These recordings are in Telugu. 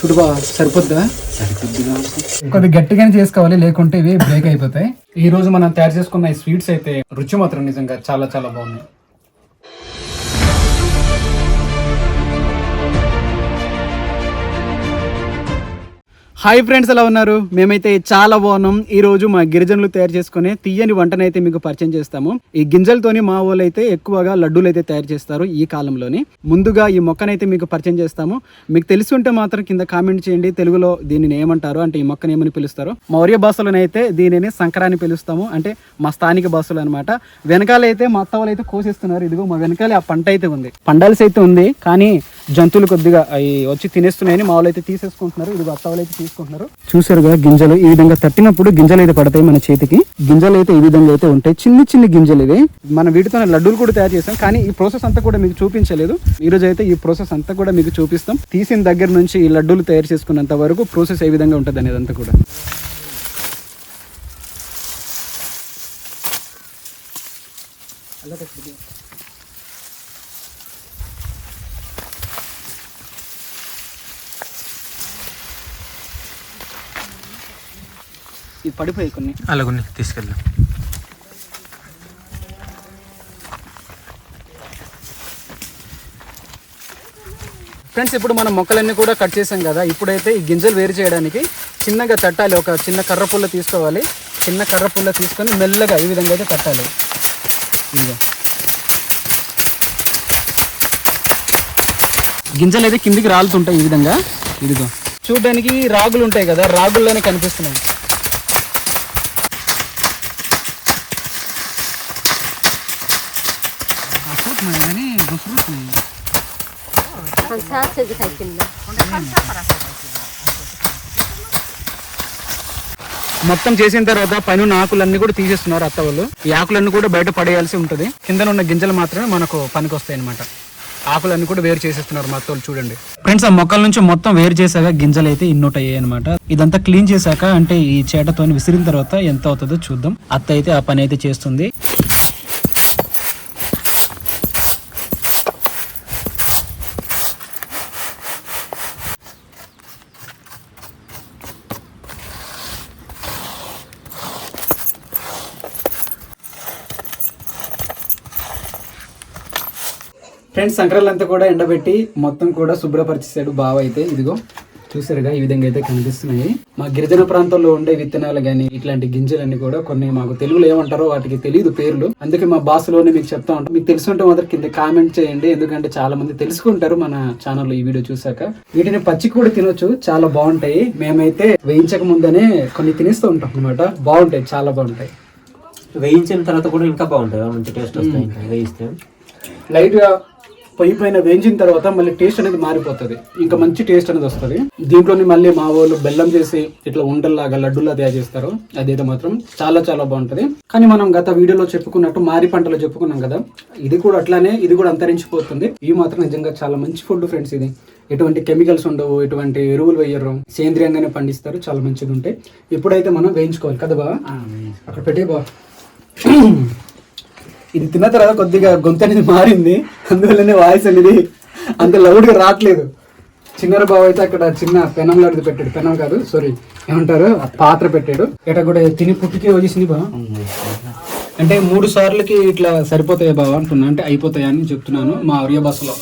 చూడు సరిపోద్దా? సరిపోద్దిగా. కొద్దిగా గట్టిగానే చేసుకోవాలి లేకుంటే ఇవి బ్రేక్ అయిపోతాయి. ఈ రోజు మనం తయారు చేసుకున్న ఈ స్వీట్స్ అయితే రుచి మాత్రం నిజంగా చాలా చాలా బాగున్నాయి. హాయ్ ఫ్రెండ్స్ ఎలా ఉన్నారు? మేమైతే చాలా బాగున్నాం. ఈ రోజు మా గిరిజనులు తయారు చేసుకునే తీయని వంటనైతే మీకు పరిచయం చేస్తాము. ఈ గింజలతోని మా వాళ్ళు అయితే ఎక్కువగా లడ్డూలు అయితే తయారు చేస్తారు ఈ కాలంలోని. ముందుగా ఈ మొక్కనైతే మీకు పరిచయం చేస్తాము. మీకు తెలిసి ఉంటే మాత్రం కింద కామెంట్ చేయండి. తెలుగులో దీనిని ఏమంటారు? అంటే ఈ మొక్కని ఏమని పిలుస్తారు? మౌర్య భాషలోనైతే దీనిని సంకరాన్ని పిలుస్తాము. అంటే మా స్థానిక భాషలు అనమాట వెనకాలైతే మా అత్త వాళ్ళు అయితే కోసేస్తున్నారు. ఇదిగో మా వెనకాల ఆ పంట అయితే ఉంది. పండాల్సి అయితే ఉంది. కానీ జంతువులు కొద్దిగా అవి వచ్చి తినేస్తున్నాయని మా వాళ్ళు అయితే తీసేసుకుంటున్నారు. ఇదిగో అత్త వాళ్ళు అయితే తీసుకుంటున్నారు. చూసారుగా గింజలు ఈ విధంగా తట్టినప్పుడు గింజలు అయితే పడతాయి మన చేతికి. గింజలు అయితే ఈ విధంగా అయితే ఉంటాయి. చిన్ని చిన్ని గింజలు ఇవి. మనం వీటితో లడ్డూలు కూడా తయారు చేస్తాం. కానీ ఈ ప్రాసెస్ అంతా కూడా మీకు చూపించలేదు. ఈ రోజు అయితే ఈ ప్రాసెస్ అంతా కూడా మీకు చూపిస్తాం. తీసిన దగ్గర నుంచి ఈ లడ్డూలు తయారు చేసుకున్నంత వరకు ప్రాసెస్ ఏ విధంగా ఉంటుంది అనేది అంతా కూడా. ఇది పడిపోయి కొన్ని. అలాగుని తీసుకెళ్దాం. ఫ్రెండ్స్ ఇప్పుడు మనం మొక్కలన్నీ కూడా కట్ చేసాం కదా. ఇప్పుడైతే ఈ గింజలు వేరు చేయడానికి చిన్నగా తట్టాలి. ఒక చిన్న కర్ర పుల్ల తీసుకోవాలి. చిన్న కర్ర పుల్ల తీసుకొని మెల్లగా ఈ విధంగా అయితే తట్టాలి. ఇదిగో. గింజలు అయితే కిందికి రాలుతుంటాయి ఈ విధంగా. ఇదిగో. చూడడానికి రాగులు ఉంటాయి కదా. రాగుల్లోనే కనిపిస్తున్నాయి. కానీ. మొత్తం చేసిన తర్వాత పైన ఉన్న ఆకులన్నీ కూడా తీసేస్తున్నారు అత్త వాళ్ళు. ఈ ఆకులన్నీ కూడా బయట పడేయాల్సి ఉంటుంది. కింద ఉన్న గింజలు మాత్రమే మనకు పనికి వస్తాయి అనమాట ఆకులన్నీ కూడా వేరు చేసేస్తున్నారు మా అత్త వాళ్ళు చూడండి. ఫ్రెండ్స్ ఆ మొక్కల నుంచి మొత్తం వేరు చేశాక గింజలు అయితే ఇన్నోట్ అయ్యాయి అనమాట ఇదంతా క్లీన్ చేశాక అంటే ఈ చేటతో విసిరిన తర్వాత ఎంత అవుతుందో చూద్దాం. అత్త అయితే ఆ పని అయితే చేస్తుంది. ఫ్రెండ్స్ సంక్రాంతి కూడా ఎండబెట్టి మొత్తం కూడా శుభ్రపరిచేసాడు బావ అయితే. ఇదిగో చూసారుగా ఈ విధంగా అయితే కనిపిస్తున్నాయి. మా గిరిజన ప్రాంతాల్లో ఉండే విత్తనాలు కానీ ఇట్లాంటి గింజలన్నీ కూడా కొన్ని మాకు తెలుగులో ఏమంటారో వాటికి తెలియదు పేర్లు. అందుకే మా భాషలోనే మీకు చెప్తా ఉంటాం. మీకు తెలుసుంటే మాత్రం కింద కామెంట్ చేయండి. ఎందుకంటే చాలా మంది తెలుసుకుంటారు మన ఛానల్లో ఈ వీడియో చూసాక వీటిని పచ్చి కూడా తినొచ్చు. చాలా బాగుంటాయి. మేమైతే వేయించక ముందనే కొన్ని తినేస్తూ ఉంటాం అనమాట బాగుంటాయి చాలా బాగుంటాయి. వేయించిన తర్వాత కూడా ఇంకా బాగుంటుంది మంచి టేస్ట్ వస్తాయి వేయిస్తే. లైట్గా పొయ్యి పైన వేయించిన తర్వాత మళ్ళీ టేస్ట్ అనేది మారిపోతుంది. ఇంకా మంచి టేస్ట్ అనేది వస్తుంది. దీంట్లోని మళ్ళీ మా వాళ్ళు బెల్లం చేసి ఇట్లా ఉండల్లాగా లడ్డూలా తయారు చేస్తారు. అదైతే మాత్రం చాలా చాలా బాగుంటది. కానీ మనం గత వీడియోలో చెప్పుకున్నట్టు మారి పంటలో చెప్పుకున్నాం కదా ఇది కూడా అట్లానే ఇది కూడా అంతరించిపోతుంది. ఇవి మాత్రం నిజంగా చాలా మంచి ఫుడ్ ఫ్రెండ్స్ ఇది. ఎటువంటి కెమికల్స్ ఉండవు ఎటువంటి ఎరువులు వేయరు. సేంద్రియంగానే పండిస్తారు చాలా మంచిగా ఉంటాయి. ఇప్పుడైతే మనం వేయించుకోవాలి కదా బా అక్కడ పెట్టే బా ఇది తిన్న తర్వాత కొద్దిగా గొంతు అనేది మారింది. అందువల్లనే వాయిస్ అనేది అంత లౌడ్గా రావట్లేదు. చిన్నర బాబు అయితే అక్కడ చిన్న పెనం లాంటిది పెట్టాడు. పెనం కాదు సారీ ఏమంటారు? పాత్ర పెట్టాడు. ఇక్కడ కూడా తిని పుట్టుకే వచ్చేసింది బావ. అంటే మూడు సార్లకి ఇట్లా సరిపోతాయి బావ అంటున్నా. అంటే అయిపోతాయి అని చెప్తున్నాను మా ఆర్య బస్సులో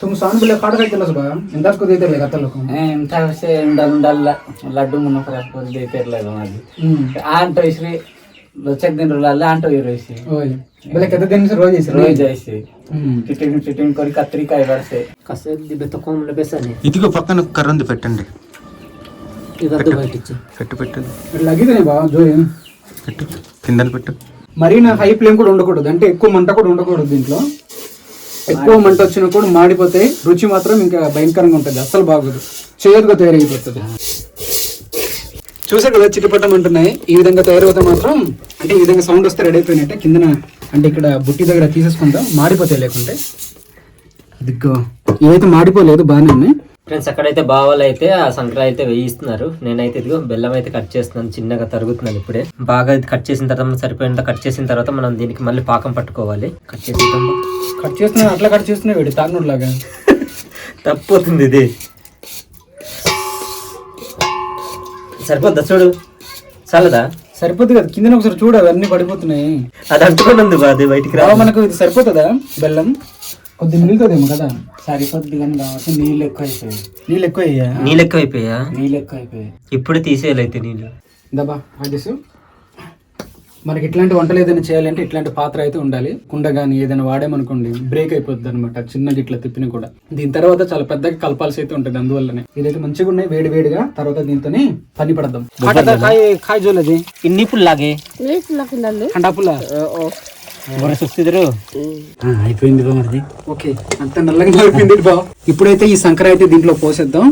తొమ్మిది సార్లు को लेकर के ఎంత కొద్ది అయితే లేదు देते ఎంత तलो को ए इंदास से इंदाल इंदाल लड्डू मुनो खराब వచ్చే దినరులలో అంటావు ఈరోజు ಬೆಳಗ್ಗೆ ಎದ್ದ ದಿನ ರೋಜ್ ಐಸಿ ರೋಜ್ ಐಸಿ టిటింగ్ టిటింగ్ కొరి కత్రికాయ కసేది బెతకోంలో బెసని ఇదిగో పక్కన కర్రంది పెట్టండి. ఇదద్దు బయటిచ్చి. పెట్టు పెట్టు. లగిదనే బా జోయి. పెట్టు. కిందన పెట్టు. మరీ నా హై ఫ్లేమ్ కూడా ఉండకూడదు. అంటే ఎక్కువ మంట కూడా ఉండకూడదు దీంట్లో. ఎక్కువ మంట వచ్చినా కూడా మాడిపోతే రుచి మాత్రం ఇంకా భయంకరంగా ఉంటుంది. అసలు బాగోదు. చేయదుగా తయారైపోతుంది చూసారు కదా చిట్టుపట్టం అంటున్నాయి. ఈ విధంగా తయారవుతే మాత్రం అంటే ఈ విధంగా సౌండ్ వస్తే రెడీ అయిపోయినట్టే. కిందన అంటే ఇక్కడ బుట్టి దగ్గర తీసేసుకుందాం. మాడిపోతాయి లేకుంటే. అదిగో. ఏదైతే మాడిపోలేదు బాగానే ఉన్నాయి. ఫ్రెండ్స్ అక్కడైతే బావాలు అయితే ఆ సంక్రాంతి అయితే వేయిస్తున్నారు. నేనైతే ఇదిగో బెల్లం అయితే కట్ చేస్తున్నాను చిన్నగా తరుగుతున్నాను ఇప్పుడే. బాగా ఇది కట్ చేసిన తర్వాత మనం సరిపోయేంత కట్ చేసిన తర్వాత మనం దీనికి మళ్ళీ పాకం పట్టుకోవాలి. కట్ చేసేద్దాం కట్ చేస్తున్నా అట్లా కట్ చేస్తున్నా వీడు తాగినోడు లాగా. తప్పుతుంది ఇది. సరిపోద్దా చూడు? చాలదా? సరిపోతుంది కదా. కింద ఒకసారి చూడు అవన్నీ పడిపోతున్నాయి. అది అంటుకొని ఉంది బా అది బయటికి రా మనకు ఇది సరిపోతుందా? బెల్లం? కొద్ది మిగులుతుందేమో కదా. సరిపోతుంది కానీ కావచ్చు నీళ్ళు ఎక్కువ అయిపోయాయి నీళ్ళు ఎక్కువ అయ్యా నీళ్ళు ఎక్కువ అయిపోయా నీళ్ళు ఎక్కువ అయిపోయాయి ఇప్పుడు తీసేయాలైతే నీళ్ళు. దబా ఆదేశం మనకి ఇట్లాంటి వంటలు ఏదైనా చేయాలంటే ఇట్లాంటి పాత్ర అయితే ఉండాలి. కుండ కానీ ఏదైనా వాడామనుకోండి బ్రేక్ అయిపోద్ది అనమాట చిన్నది ఇట్లా తిప్పిన కూడా. దీని తర్వాత చాలా పెద్దగా కలపాల్సి అయితే ఉంటుంది అందువల్లనే. ఇదైతే మంచిగా ఉన్నాయి వేడి వేడిగా తర్వాత దీంతోనే పని పడదాం. కాయ ఇన్ని పుల్లాగే? అయిపోయింది ఓకే అంత నల్లగా అయిపోయింది బా ఇప్పుడైతే ఈ సంకర అయితే దీంట్లో పోసేద్దాం.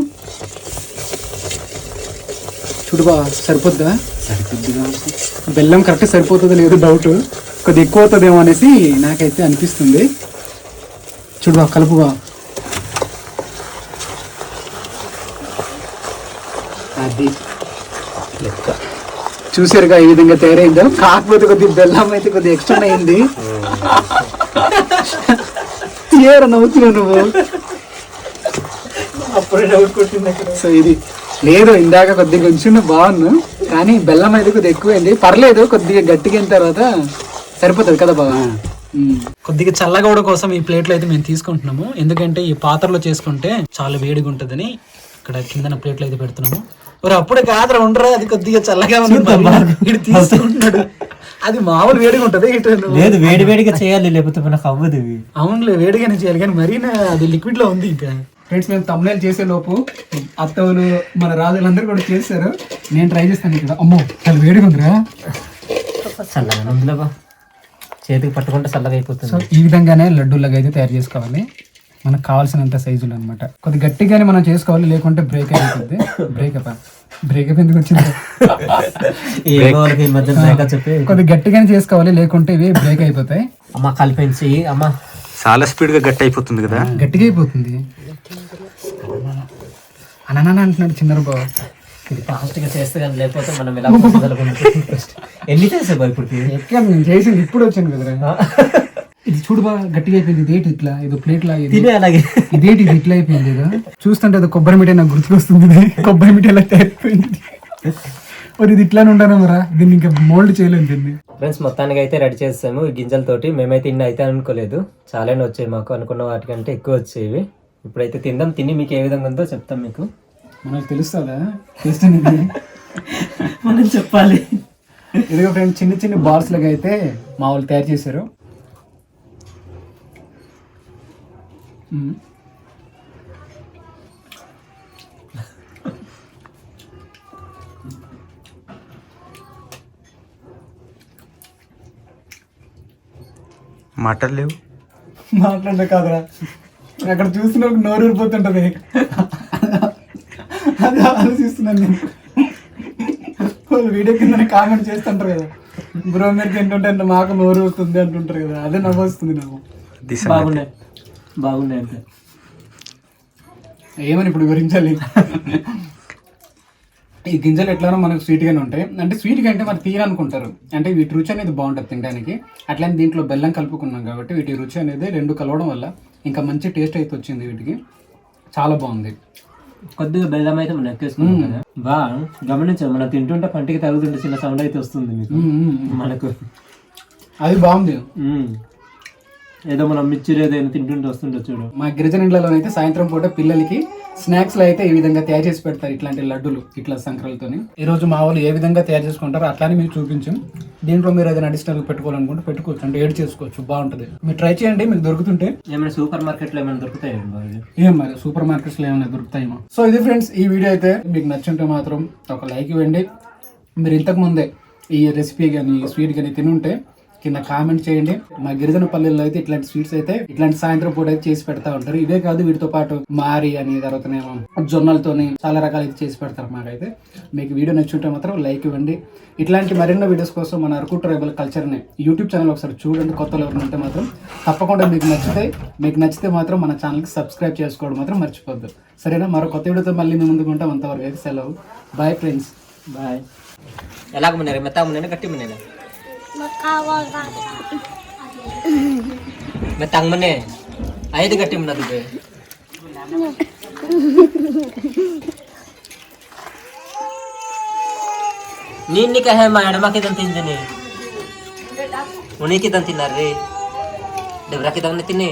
చూడు బా సరిపోద్దా సరిపోద్దిగా బెల్లం కరెక్ట్ సరిపోతుందో లేదో డౌట్ కొద్దిగా ఎక్కువ అవుతుందేమో అనేసి నాకైతే అనిపిస్తుంది. చూడు బా కలుపు బా అది చూసారుగా ఈ విధంగా తయారైందో. కాకపోతే కొద్దిగా బెల్లం అయితే కొద్దిగా ఎక్స్ట్రా అయింది. ఏరా నవ్వుతున్నావు నువ్వు? అప్పుడే డౌట్ కొట్టింది సో ఇది లేదు ఇందాక కొద్దిగా కొంచెం బాగున్నా కానీ బెల్లం అయితే కొద్దిగా ఎక్కువైంది. పర్లేదు కొద్దిగా గట్టిగా అయిన తర్వాత సరిపోతుంది కదా బాగా కొద్దిగా చల్లగౌడ కోసం ఈ ప్లేట్లు అయితే మేము తీసుకుంటున్నాము. ఎందుకంటే ఈ పాత్రలో చేసుకుంటే చాలా వేడిగా ఉంటుందని ఇక్కడ కిందన ప్లేట్లు అయితే పెడుతున్నాము. మరి అప్పుడే కాదురా ఉండరా అది కొద్దిగా చల్లగా ఉంది తీసుకుంటున్నాడు. అది మామూలు వేడిగా ఉంటది లేదు వేడి వేడిగా చేయాలి లేకపోతే మనకు అవ్వదు ఇవి. అవునులే వేడిగానే చేయాలి కానీ మరీ అది లిక్విడ్లో ఉంది ఇంకా. ఫ్రెండ్స్ మేము తమ్ముళ్ళు చేసే లోపు అత్తవులు మన రాజులందరూ కూడా చేశారు. నేను ట్రై చేస్తాను ఇక్కడ. అమ్మో చాలా వేడిగా ఉందిరా. చల్లగా ఉందిలే బా చేతికి పట్టుకుంటే చల్లగా అయిపోతుంది. సో ఈ విధంగానే లడ్డూలాగా అయితే తయారు చేసుకోవాలి. మనకు కావాల్సినంత సైజులు అనమాట కొద్ది గట్టిగానే మనం చేసుకోవాలి లేకుంటే బ్రేక్ అయిపోతుంది. బ్రేక్ అప్ బ్రేక్ అప్ ఎందుకు వచ్చింది? కొద్ది గట్టిగానే చేసుకోవాలి లేకుంటే ఇవి బ్రేక్ అయిపోతాయి. అమ్మ కలిపించి అమ్మ. చాలా స్పీడ్గా గట్టి అయిపోతుంది కదా? గట్టిగా అయిపోతుంది అననా అంటున్నాడు చిన్నారు బాబు ఇది ఫాస్ట్గా చేస్తే కానీ లేకపోతే మనం ఎలా ఎన్ని చేసే బా ఇప్పటికి? ఎక్కడ నేను చేసింది ఇప్పుడు వచ్చాను కదరా. ఇది చూడు బాగా గట్టిగా అయిపోయింది ఇదేంటి ఇట్లా? ఇది ప్లేట్ లాగా తినే అలాగే. ఇదేంటి ఇది ఇట్లా అయిపోయింది చూస్తుంటే అది కొబ్బరి మిఠాయి నాకు గుర్తుకొస్తుంది. కొబ్బరి మిఠాయి తయారైపోయింది. మరి ఇది ఇట్లానే ఉంటాను మరా దీన్ని ఇంకా మోల్డ్ చేయలేము దీన్ని. ఫ్రెండ్స్ మొత్తానికి అయితే రెడీ చేసాము ఈ గింజలతోటి మేమైతే ఇన్ని అయితే అనుకోలేదు. చాలానే వచ్చాయి మాకు. అనుకున్న వాటికంటే ఎక్కువ వచ్చేవి. ఇప్పుడైతే తిందాం. తిని మీకు ఏ విధంగా ఉందో చెప్తాం మీకు. మనకు తెలుస్తుందా? టేస్ట్ అనేది? మనం చెప్పాలి. ఇదిగో ఫ్రెండ్స్ చిన్న చిన్న బాల్స్ లాగా అయితే మా వాళ్ళు తయారు చేశారు. మాటలు లేవు. మాట్లాడే కాదురా. అక్కడ చూసిన నోరు ఊరిపోతుంటది. అది ఆలోచిస్తున్నాను నేను. వాళ్ళు వీడియో కింద కామెంట్ చేస్తుంటారు కదా. బ్రో మీరు తింటుంటే అంటే మాకు నోరు వస్తుంది అంటుంటారు కదా. అదే నవ్వు వస్తుంది నాకు బాగున్నాయి బాగున్నాయి అంటే ఏమని ఇప్పుడు వివరించాలి? ఈ గింజలు ఎట్లానో మనకు స్వీట్గానే ఉంటాయి. అంటే స్వీట్గా అంటే మరి తీయనుకుంటారు అంటే వీటి రుచి అనేది బాగుంటుంది తినడానికి. అట్లనే దీంట్లో బెల్లం కలుపుకున్నాం కాబట్టి వీటి రుచి అనేది రెండు కలవడం వల్ల ఇంకా మంచి టేస్ట్ అయితే వచ్చింది వీటికి. చాలా బాగుంది. కొద్దిగా బెల్లం అయితే మనం ఎక్కేసుకున్నాం కదా. బా గమనించాం మనం తింటుంటే పంటికి తగులుతుంటే చిన్న సౌండ్ అయితే వస్తుంది మీకు. మనకు. అది బాగుంది. ఏదో మనం మిర్చి ఏదైనా తింటుంటే వస్తుంటే చూడు. మా గిరిజన ఇళ్ళలో అయితే సాయంత్రం పూట పిల్లలకి స్నాక్స్లో అయితే ఈ విధంగా తయారు చేసి పెడతారు ఇట్లాంటి లడ్డులు ఇట్లా సంక్రాలతోని ఈ రోజు మా వాళ్ళు ఏ విధంగా తయారు చేసుకుంటారో అట్లానే మీకు చూపించాం. దీంట్లో మీరు ఏదైనా అడిషనల్ పెట్టుకోవాలనుకుంటే పెట్టుకోవచ్చు అంటే ఏడ్ చేసుకోవచ్చు బాగుంటుంది. మీరు ట్రై చేయండి మీకు దొరుకుతుంటే. ఏమైనా సూపర్ మార్కెట్లో ఏమైనా దొరుకుతాయి ఏం మరి సూపర్ మార్కెట్స్లో ఏమైనా దొరుకుతాయేమో. సో ఇది ఫ్రెండ్స్ ఈ వీడియో అయితే మీకు నచ్చుంటే మాత్రం ఒక లైక్ ఇవ్వండి. మీరు ఇంతకు ముందే ఈ రెసిపీ కానీ ఈ స్వీట్ కానీ తినుంటే కింద కామెంట్ చేయండి. మా గిరిజన పల్లెల్లో అయితే ఇట్లాంటి స్వీట్స్ అయితే ఇట్లాంటి సాయంత్రం పూట అయితే చేసి పెడతా ఉంటారు. ఇవే కాదు వీటితో పాటు మారి అని తర్వాతనేమో జొన్నలతోని చాలా రకాలు అయితే చేసి పెడతారు మాకైతే. మీకు వీడియో నచ్చుంటే మాత్రం లైక్ ఇవ్వండి. ఇట్లాంటి మరెన్నో వీడియోస్ కోసం మన అరకు ట్రైబల్ కల్చర్ని యూట్యూబ్ ఛానల్ ఒకసారి చూడండి. కొత్తలో ఎవరు ఉంటే మాత్రం తప్పకుండా మీకు నచ్చితే మీకు నచ్చితే మాత్రం మన ఛానల్కి సబ్స్క్రైబ్ చేసుకోవడం మాత్రం మర్చిపోద్దు. సరేనా? మరో కొత్త వీడియోతో మళ్ళీ మేము ముందుకుంటాం అంతవరకు అయితే సెలవు. బాయ్ ఫ్రెండ్స్ బాయ్ ఎలాగ మున్నారు? మెత్తా మున్నాను గట్టి මකාවල් මෙතන් මනේ අයද කටිම නදුද నిన్ను కహే మా ఎడమకి తింటుంది ఉనికి తిన్నారు రే డెబ్రాకి తిన్నే